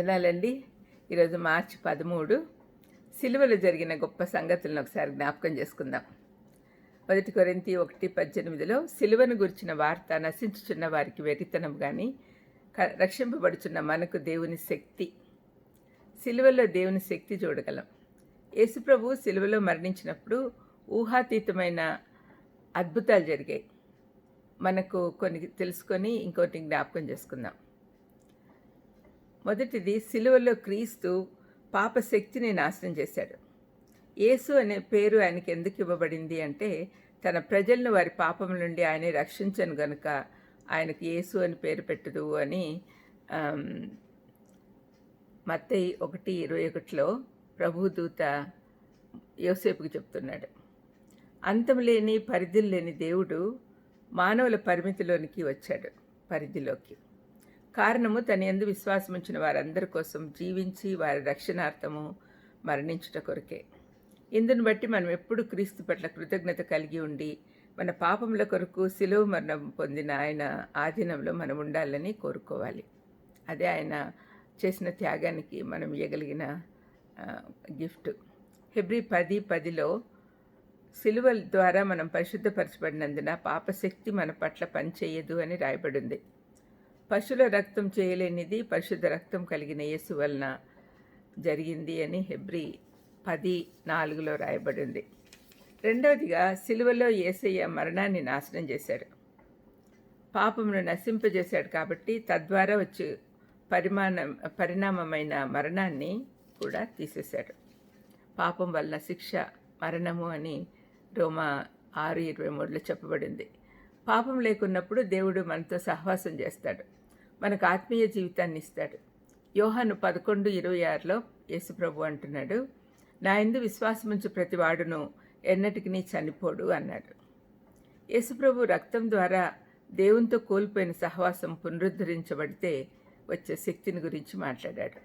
వందనాలండి ఈరోజు మార్చి పదమూడు. సిలువలో జరిగిన గొప్ప సంగతులను ఒకసారి జ్ఞాపకం చేసుకుందాం. మొదటి కొరింతి ఒకటి పద్దెనిమిదిలో సిలువను గురించిన వార్త నశించుచున్న వారికి వెరితనం కానీ రక్షింపబడుచున్న మనకు దేవుని శక్తి. సిలువలో దేవుని శక్తి చూడగలం. యేసుప్రభు సిలువలో మరణించినప్పుడు ఊహాతీతమైన అద్భుతాలు జరిగాయి. మనకు కొన్ని తెలుసుకొని ఇంకోటి జ్ఞాపకం చేసుకుందాం. మొదటిది సిలువలో క్రీస్తు పాప శక్తిని నాశనం చేశాడు. యేసు అనే పేరు ఆయనకి ఎందుకు ఇవ్వబడింది అంటే తన ప్రజలను వారి పాపం నుండి ఆయన రక్షించను గనుక ఆయనకు యేసు అని పేరు పెట్టదు అని మత్తయి ఒకటి ఇరవై ఒకటిలో ప్రభుదూత యోసేపుకి చెప్తున్నాడు. అంతం లేని పరిధులు లేని దేవుడు మానవుల పరిమితిలోనికి వచ్చాడు పరిధిలోకి. కారణము తన ఎందు విశ్వాసముంచిన వారందరి కోసం జీవించి వారి రక్షణార్థము మరణించుట కొరకే. ఇందును బట్టి మనం ఎప్పుడు క్రీస్తు పట్ల కృతజ్ఞత కలిగి ఉండి మన పాపముల కొరకు సిలువ మరణం పొందిన ఆయన ఆధీనంలో మనం ఉండాలని కోరుకోవాలి. అదే ఆయన చేసిన త్యాగానికి మనం ఇవ్వగలిగిన గిఫ్ట్. ఫిబ్రి పది పదిలో సిలువ ద్వారా మనం పరిశుద్ధపరచబడినందున పాపశక్తి మన పట్ల పనిచేయదు అని రాయబడింది. పశువుల రక్తం చేయలేనిది పరిశుద్ధ రక్తం కలిగిన యేసు వలన జరిగింది అని హెబ్రి పది నాలుగులో రాయబడింది. రెండవదిగా సిలువలో ఏసయ్య మరణాన్ని నాశనం చేశాడు. పాపమును నశింపజేశాడు కాబట్టి తద్వారా వచ్చి పరిమాణం పరిణామమైన మరణాన్ని కూడా తీసేశాడు. పాపం వలన శిక్ష మరణము అని రోమా ఆరు ఇరవై మూడులో చెప్పబడింది. పాపం లేకున్నప్పుడు దేవుడు మనతో సహవాసం చేస్తాడు. మనకు ఆత్మీయ జీవితాన్ని ఇస్తాడు. యోహాను పదకొండు ఇరవై ఆరులో యేసుప్రభు అంటున్నాడు నా ఎందు విశ్వాసముంచు ప్రతివాడును ఎన్నటికి చనిపోడు అన్నాడు. యేసుప్రభు రక్తం ద్వారా దేవునితో కోల్పోయిన సహవాసం పునరుద్ధరించబడితే వచ్చే శక్తిని గురించి మాట్లాడాడు.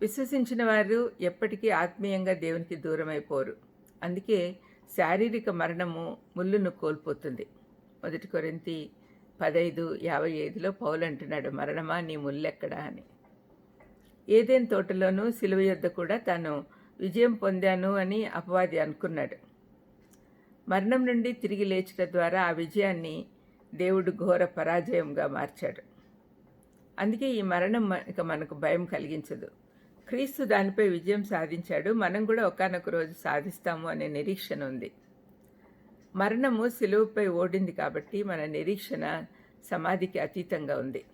విశ్వసించిన వారు ఎప్పటికీ ఆత్మీయంగా దేవునికి దూరమైపోరు. అందుకే శారీరక మరణము ముళ్ళును కోల్పోతుంది. మొదటి కొరింతి పదైదు యాభై ఐదులో పౌలు అంటున్నాడు మరణమా నీ ముల్లెక్కడా? అని. ఏదేం తోటలోనూ సిలువ యొద్ద కూడా తాను విజయం పొందాను అని అపవాది అనుకున్నాడు. మరణం నుండి తిరిగి లేచిన ద్వారా ఆ విజయాన్ని దేవుడు ఘోర పరాజయంగా మార్చాడు. అందుకే ఈ మరణం ఇక మనకు భయం కలిగించదు. క్రీస్తు దానిపై విజయం సాధించాడు. మనం కూడా ఒకనొక రోజు సాధిస్తాము అనే నిరీక్షణ ఉంది. మరణము సిలువుపై ఓడింది కాబట్టి మన నిరీక్షణ సమాధికి అతీతంగా ఉంది.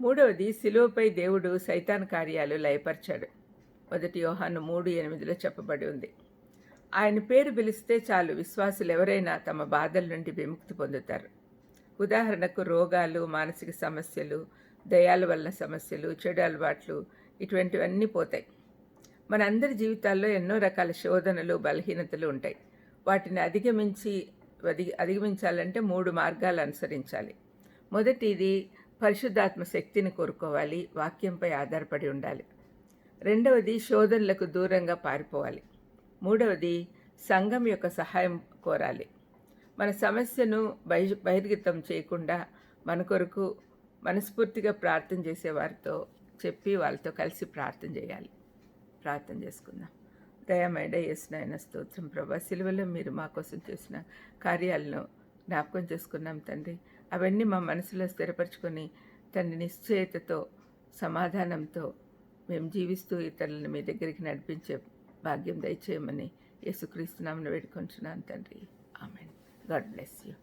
మూడవది సిలువపై దేవుడు సైతాన్ కార్యాలు లయపరిచాడు. మొదటి యోహాను మూడు ఎనిమిదిలో చెప్పబడి ఉంది. ఆయన పేరు పిలిస్తే చాలు విశ్వాసులు ఎవరైనా తమ బాధల నుండి విముక్తి పొందుతారు. ఉదాహరణకు రోగాలు మానసిక సమస్యలు దయాల వల్ల సమస్యలు చెడు అలవాట్లు ఇటువంటివన్నీ పోతాయి. మనందరి జీవితాల్లో ఎన్నో రకాల శోధనలు బలహీనతలు ఉంటాయి. వాటిని అధిగమించి అధిగమించాలంటే మూడు మార్గాలు అనుసరించాలి. మొదటిది పరిశుద్ధాత్మ శక్తిని కోరుకోవాలి వాక్యంపై ఆధారపడి ఉండాలి. రెండవది శోధనలకు దూరంగా పారిపోవాలి. మూడవది సంఘం యొక్క సహాయం కోరాలి. మన సమస్యను బహి బహిర్గతం చేయకుండా మన కొరకు మనస్ఫూర్తిగా ప్రార్థన చేసేవారితో చెప్పి వాళ్ళతో కలిసి ప్రార్థన చేయాలి. ప్రార్థన చేసుకుందాం. దయమైడ చేసిన స్తోత్రం ప్రభా. సిలువలో మీరు మా కోసం చేసిన కార్యాలను జ్ఞాపకం చేసుకున్నాం తండ్రి. అవన్నీ మా మనసులో స్థిరపరచుకొని తండ్రి నిశ్చయతతో సమాధానంతో మేము జీవిస్తూ ఇతరులను మీ దగ్గరికి నడిపించే భాగ్యం దయచేయమని యేసుక్రీస్తునామను వేడుకొంచున్నాను తండ్రి. ఆమెన్. God bless you.